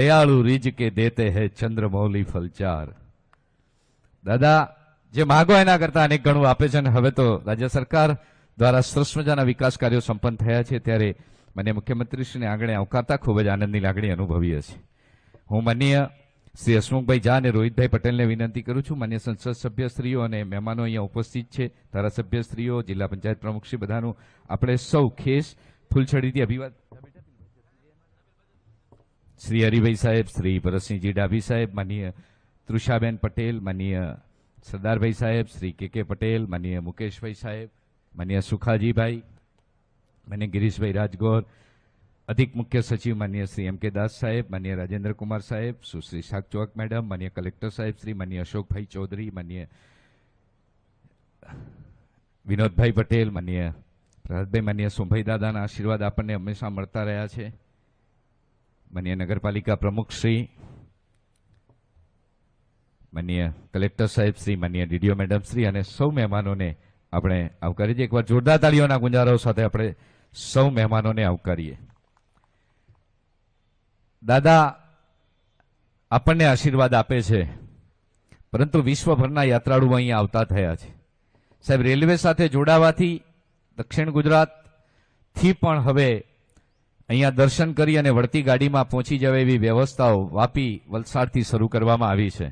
દયાળુ રીજ કે દેતે હૈ ચંદ્રમૌલી ફલચાર. દાદા, જે માગો એના કરતા અનેક ગણું આપે છે અને હવે તો રાજ્ય સરકાર દ્વારા સરસ મજાના વિકાસ કાર્યો સંપન્ન થયા છે ત્યારે મને મુખ્યમંત્રીશ્રીને આંગણે આવકારતા ખૂબ જ આનંદની લાગણી અનુભવીએ છે હું માનીય શ્રી હસમુખભાઈ ઝા અને રોહિતભાઈ પટેલને વિનંતી કરું છું, માન્ય સંસદ સભ્યશ્રીઓ અને મહેમાનો અહીંયા ઉપસ્થિત છે, ધારાસભ્યશ્રીઓ, જિલ્લા પંચાયત પ્રમુખશ્રી બધાનું આપણે સૌ ખેસ ફૂલછડીથી અભિવાદ શ્રી હરિભાઈ સાહેબ, શ્રી ભરતસિંહજી ડાભી સાહેબ, માનીય તૃષાબેન પટેલ, માનીય સરદારભાઈ સાહેબ, શ્રી કે કે પટેલ, માનીય મુકેશભાઈ સાહેબ, માનીય સુખાજીભાઈ, માન્ય ગિરીશભાઈ રાજગોર, અધિક મુખ્ય સચિવ માન્ય શ્રી એમ કે દાસ સાહેબ, માન્ય રાજેન્દ્ર કુમાર સાહેબ, સુશ્રી શાકચોક મેડમ, માન્ય કલેક્ટર સાહેબ, શ્રી માન્ય અશોકભાઈ ચૌધરી, માન્ય વિનોદભાઈ પટેલ, માન્ય પ્રહલાદભાઈ, માન્ય સોમભાઈ દાદાના આશીર્વાદ આપણને હંમેશા મળતા રહ્યા છે. માન્ય નગરપાલિકા પ્રમુખ શ્રી, માન્ય કલેક્ટર સાહેબ શ્રી, માન્ય ડીડીઓ મેડમ શ્રી અને સૌ મહેમાનોને આપણે આવકારીએ છીએ. એકવાર જોરદાર તાળીઓના ગુંજારો સાથે આપણે સૌ મહેમાનોને આવકારીએ. દાદા આપણને આશીર્વાદ આપે છે, પરંતુ વિશ્વભરના યાત્રાળુઓ અહીં આવતા થયા છે. સાહેબ, રેલવે સાથે જોડાવાથી દક્ષિણ ગુજરાતથી પણ હવે અહીંયા દર્શન કરી અને વળતી ગાડીમાં પહોંચી જવા એવી વ્યવસ્થાઓ વાપી વલસાડથી શરૂ કરવામાં આવી છે.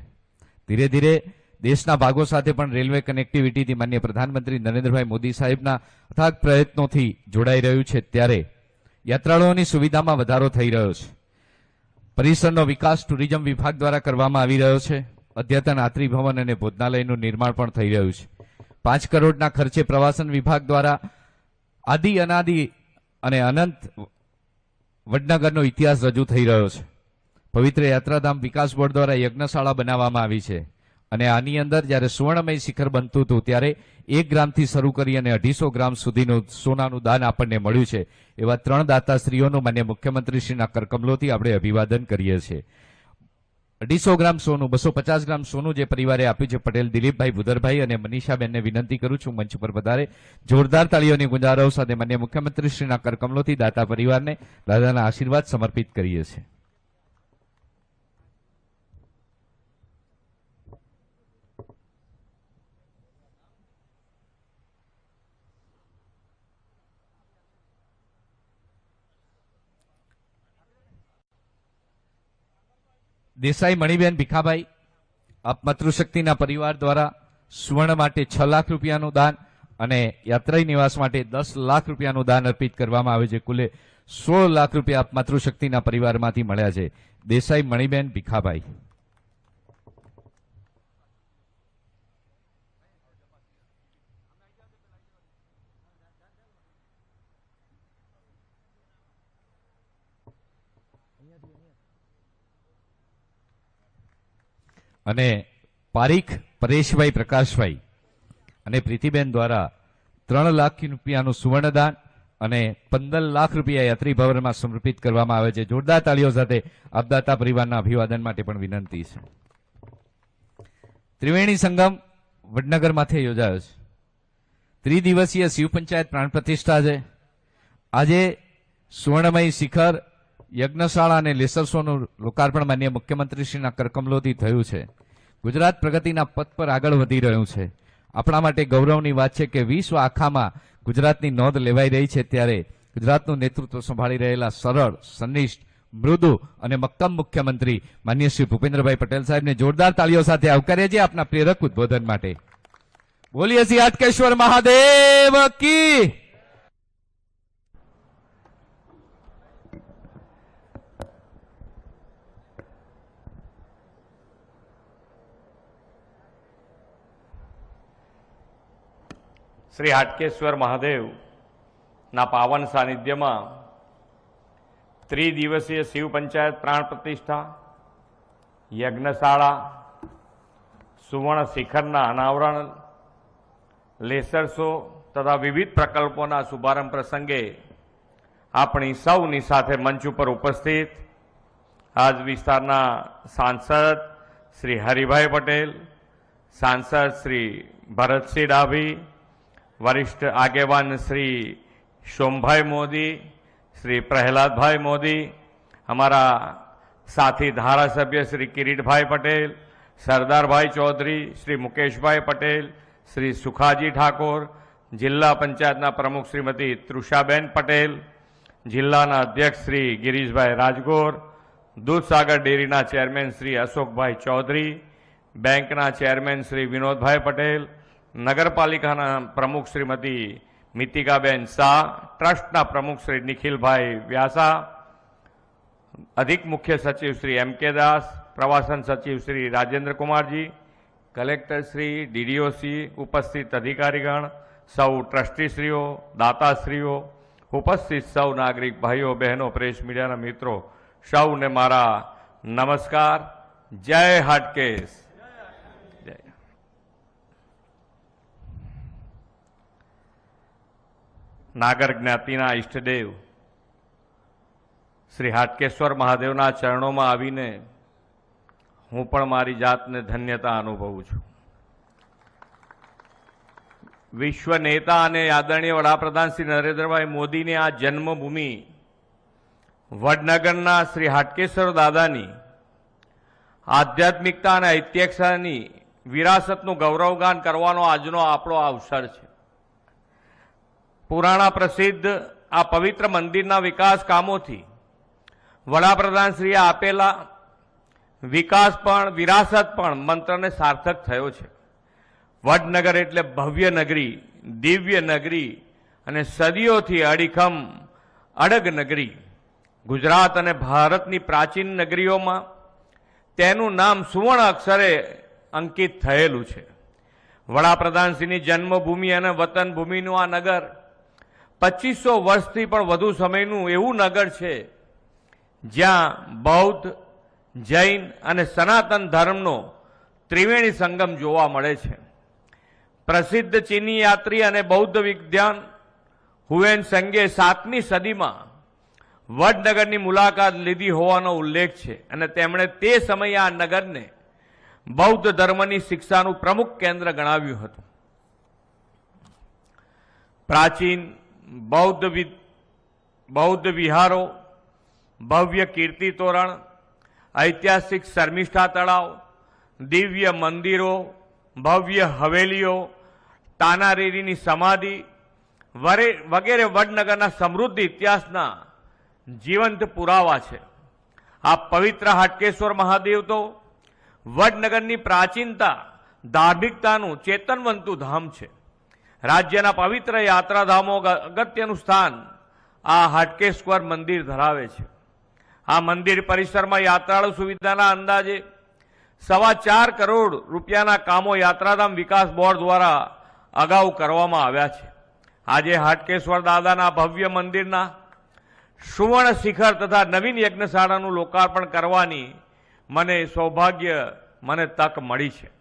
ધીરે ધીરે દેશના ભાગો સાથે પણ રેલવે કનેક્ટિવિટીથી માન્ય પ્રધાનમંત્રી નરેન્દ્રભાઈ મોદી સાહેબના અથાગ પ્રયત્નોથી જોડાઈ રહ્યું છે ત્યારે યાત્રાળુઓની સુવિધામાં વધારો થઈ રહ્યો છે. પરિસરનો વિકાસ ટુરિઝમ વિભાગ દ્વારા કરવામાં આવી રહ્યો છે. અદ્યતન આત્રી ભવન અને ભોજનાલયનું નિર્માણ પણ થઈ રહ્યું છે. પાંચ કરોડના ખર્ચે પ્રવાસન વિભાગ દ્વારા આદિ અનાદિ અને અનંત વડનગરનો ઇતિહાસ રજૂ થઈ રહ્યો છે. પવિત્ર યાત્રાધામ વિકાસ બોર્ડ દ્વારા યજ્ઞશાળા બનાવવામાં આવી છે અને આની અંદર જ્યારે સુવર્ણમય શિખર બનતું હતું ત્યારે એક ગ્રામથી શરૂ કરી અને અઢીસો ગ્રામ સુધીનું સોનાનું દાન આપણને મળ્યું છે. એવા ત્રણ દાતાશ્રીઓનું માન્ય મુખ્યમંત્રીશ્રીના કરકમલોથી આપણે અભિવાદન કરીએ છીએ. અઢીસો ગ્રામ સોનું, બસો પચાસ ગ્રામ સોનું જે પરિવારે આપ્યું છે પટેલ દિલીપભાઈ ભુદરભાઈ અને મનીષાબેનને વિનંતી કરું છું મંચ પર વધારે જોરદાર તાળીઓની ગુંજારો સાથે માન્ય મુખ્યમંત્રીશ્રીના કરકમલોથી દાતા પરિવારને દાદાના આશીર્વાદ સમર્પિત કરીએ છીએ. દેસાઈ મણિબેન ભીખાભાઈ, આપ માતૃશક્તિના પરિવાર દ્વારા સુવર્ણ માટે છ લાખ રૂપિયાનું દાન અને યાત્રાઈ નિવાસ માટે દસ લાખ રૂપિયાનું દાન અર્પિત કરવામાં આવે છે. કુલે સોળ લાખ રૂપિયા આપ માતૃશક્તિના પરિવારમાંથી મળ્યા છે. દેસાઈ મણિબેન ભીખાભાઈ. અને પારીખ પરેશભાઈ પ્રકાશભાઈ અને પ્રીતિબેન દ્વારા ત્રણ લાખ રૂપિયાનું સુવર્ણદાન અને પંદર લાખ રૂપિયા યાત્રી ભવનમાં સમર્પિત કરવામાં આવે છે. જોરદાર તાળીઓ સાથે આપદાતા પરિવારના અભિવાદન માટે પણ વિનંતી છે. ત્રિવેણી સંગમ વડનગરમાંથી યોજાયો છે. ત્રિદિવસીય શિવ પંચાયત પ્રાણ પ્રતિષ્ઠા છે. આજે સુવર્ણમય શિખર યજ્ઞશાળા અને લેસર શોનું લોકાર્પણ માન્ય મુખ્યમંત્રીશ્રીના કરકમલોથી થયું છે. ગુજરાત પ્રગતિના પથ પર આગળ વધી રહ્યું છે. આપણા માટે ગૌરવની વાત છે કે વિશ્વ આખામાં ગુજરાતની નોંધ લેવાઈ રહી છે ત્યારે ગુજરાતનું નેતૃત્વ સંભાળી રહેલા સરળ, સનિષ્ઠ, મૃદુ અને મક્કમ મુખ્યમંત્રી માન્ય શ્રી ભૂપેન્દ્રભાઈ પટેલ સાહેબને જોરદાર તાળીઓ સાથે આવકારીએ છીએ આપના પ્રેરક ઉદબોધન માટે. બોલીએ છીએ હાટકેશ્વર મહાદેવ કી! શ્રી હાટકેશ્વર મહાદેવના પાવન સાનિધ્યમાં ત્રિદિવસીય શિવ પંચાયત પ્રાણ પ્રતિષ્ઠા, યજ્ઞશાળા, સુવર્ણ શિખરના અનાવરણ, લેસર શો તથા વિવિધ પ્રકલ્પોના શુભારંભ પ્રસંગે આપણી સૌની સાથે મંચ ઉપર ઉપસ્થિત આજ વિસ્તારના સાંસદ શ્રી હરિભાઈ પટેલ, સાંસદ શ્રી ભરતસિંહ ડાભી વરિષ્ઠ આગેવાન શ્રી શોમભાઈ મોદી, શ્રી પ્રહલાદભાઈ મોદી, અમારા સાથી ધારાસભ્ય શ્રી કિરીટભાઈ પટેલ, સરદારભાઈ ચૌધરી શ્રી મુકેશભાઈ પટેલ, શ્રી સુખાજી ઠાકોર, જિલ્લા પંચાયતના પ્રમુખ શ્રીમતી તૃષાબેન પટેલ, જિલ્લાના અધ્યક્ષ શ્રી ગિરીશભાઈ રાજગોર, દૂધસાગર ડેરીના ચેરમેન શ્રી અશોકભાઈ ચૌધરી, બેંકના ચેરમેન શ્રી વિનોદભાઈ પટેલ નગરપાલિકાના પ્રમુખ શ્રીમતી મિતિકાબેન શાહ, ટ્રસ્ટના પ્રમુખ શ્રી નિખિલભાઈ વ્યાસા, અધિક મુખ્ય સચિવ શ્રી એમ કે દાસ, પ્રવાસન સચિવ શ્રી રાજેન્દ્ર કુમારજી, કલેક્ટર શ્રી ડીડીઓસી ઉપસ્થિત અધિકારીગણ, સૌ ટ્રસ્ટીશ્રીઓ, દાતાશ્રીઓ, ઉપસ્થિત સૌ નાગરિક ભાઈઓ, બહેનો, પ્રેસ મીડિયાના મિત્રો, સૌને મારા નમસ્કાર. જય હાટકેશ. નાગર જ્ઞાતિના ઈષ્ટદેવ. શ્રી હાટકેશ્વર મહાદેવના ચરણોમાં આવીને હું પણ મારી જાતને ધન્યતા અનુભવું છું. વિશ્વ નેતા અને આદરણીય વડાપ્રધાન શ્રી નરેન્દ્રભાઈ મોદીની આ જન્મભૂમિ વડનગરના શ્રી હાટકેશ્વર દાદાની આધ્યાત્મિકતા અને ઐતિહાસિકતાની વિરાસતનું ગૌરવગાન કરવાનો આજનો આપણો અવસર છે. પુરાણા પ્રસિદ્ધ આ પવિત્ર મંદિરના વિકાસ કામોથી વડાપ્રધાનશ્રીએ આપેલા વિકાસ પણ, વિરાસત પણ મંત્રને સાર્થક થયો છે. વડનગર એટલે ભવ્ય નગરી, દિવ્ય નગરી અને સદીઓથી અડીખમ અડગ નગરી. ગુજરાત અને ભારતની પ્રાચીન નગરીઓમાં તેનું નામ સુવર્ણ અક્ષરે અંકિત થયેલું છે. વડાપ્રધાનશ્રીની જન્મભૂમિ અને વતન ભૂમિનું આ નગર પચીસો વર્ષથી પણ વધુ સમયનું એવું નગર છે, જ્યાં બૌદ્ધ, જૈન અને સનાતન ધર્મનો ત્રિવેણી સંગમ જોવા મળે છે. પ્રસિદ્ધ ચીની યાત્રી અને બૌદ્ધ વિદ્વાન હુએન સંગે સાતમી સદીમાં વડનગરની મુલાકાત લીધી હોવાનો ઉલ્લેખ છે અને તેમણે તે સમયે આ નગરને બૌદ્ધ ધર્મની શિક્ષાનું પ્રમુખ કેન્દ્ર ગણાવ્યું હતું. પ્રાચીન બૌદ્ધ બૌદ્ધ વિહારો, ભવ્ય કીર્તિ તોરણ, ઐતિહાસિક શર્મિષ્ઠા તળાવ, દિવ્ય મંદિરો, ભવ્ય હવેલીઓ તાનારીરીની સમાધિ, વરે- વગેરે વડનગરના સમૃદ્ધ ઇતિહાસના જીવંત પુરાવા છે. આ પવિત્ર હાટકેશ્વર મહાદેવ તો વડનગરની પ્રાચીનતા, ધાર્મિકતાનું ચેતનવંતું ધામ છે. રાજ્યના પવિત્ર યાત્રાધામો અગત્યનું સ્થાન આ હાટકેશ્વર મંદિર ધરાવે છે. આ મંદિર પરિસરમાં યાત્રાળુ સુવિધાના અંદાજે સવા ચાર કરોડ રૂપિયાના કામો યાત્રાધામ વિકાસ બોર્ડ દ્વારા અગાઉ કરવામાં આવ્યા છે. આજે હાટકેશ્વર દાદાના ભવ્ય મંદિરના સુવર્ણ શિખર તથા નવીન યજ્ઞશાળાનું લોકાર્પણ કરવાની મને સૌભાગ્ય, મને તક મળી છે.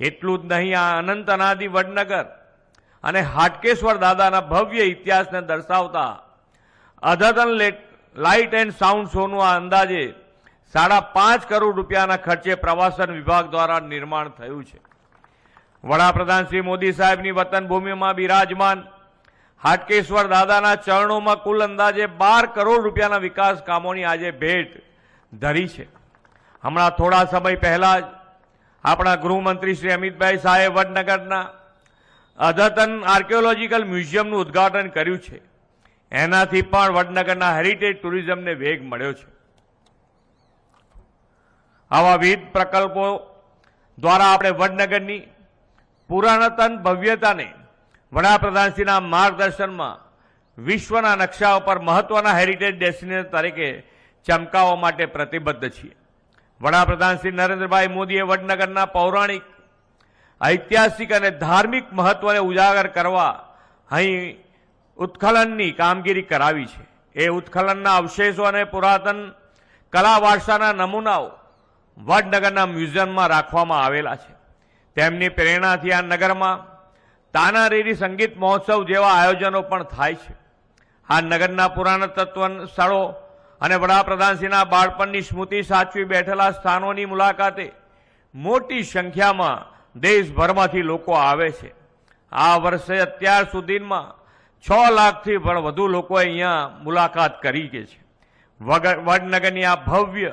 એટલું જ નહીં, આ અનંત અનાદિ વડનગર અને હાટકેશ્વર દાદાના ભવ્ય ઇતિહાસને દર્શાવતા અધતન લાઇટ એન્ડ સાઉન્ડ શોનું આ અંદાજે સાડા પાંચ કરોડ રૂપિયાના ખર્ચે પ્રવાસન વિભાગ દ્વારા નિર્માણ થયું છે. વડાપ્રધાન શ્રી મોદી સાહેબની વતન ભૂમિમાં બિરાજમાન હાટકેશ્વર દાદાના ચરણોમાં કુલ અંદાજે બાર કરોડ રૂપિયાના વિકાસ કામોની આજે ભેટ ધરી છે. હમણાં થોડા સમય પહેલા જ આપણા ગૃહમંત્રી શ્રી અમિતભાઈ શાહે વડનગરના અદ્યતન આર્કિયોલોજીકલ મ્યુઝિયમનું ઉદ્ઘાટન કર્યું છે. એનાથી પણ વડનગરના હેરિટેજ ટુરિઝમને વેગ મળ્યો છે. આવા વિવિધ પ્રકલ્પો દ્વારા આપણે વડનગરની પુરાણતન ભવ્યતાને વડાપ્રધાનશ્રીના માર્ગદર્શનમાં વિશ્વના નકશા ઉપર મહત્વના હેરિટેજ ડેસ્ટિનેશન તરીકે ચમકાવવા માટે પ્રતિબદ્ધ છીએ. વડાપ્રધાન શ્રી નરેન્દ્રભાઈ મોદીએ વડનગરના પૌરાણિક ઐતિહાસિક અને ધાર્મિક મહત્વને ઉજાગર કરવા અહીં ઉત્ખલનની કામગીરી કરાવી છે. એ ઉત્ખલનના અવશેષો અને પુરાતન કલા વારસાના નમૂનાઓ વડનગરના મ્યુઝિયમમાં રાખવામાં આવેલા છે. તેમની પ્રેરણાથી આ નગરમાં તાનારીરી સંગીત મહોત્સવ જેવા આયોજનો પણ થાય છે. આ નગરના પુરાણતત્વ સ્થળો અને વડાપ્રધાનશ્રીના બાળપણની સ્મૃતિ સાચવી બેઠેલા સ્થાનોની મુલાકાતે મોટી સંખ્યામાં દેશભરમાંથી લોકો આવે છે. આ વર્ષે અત્યાર સુધીમાં છ લાખથી પણ વધુ લોકો અહીંયા મુલાકાત કરી છે. વડનગરની આ ભવ્ય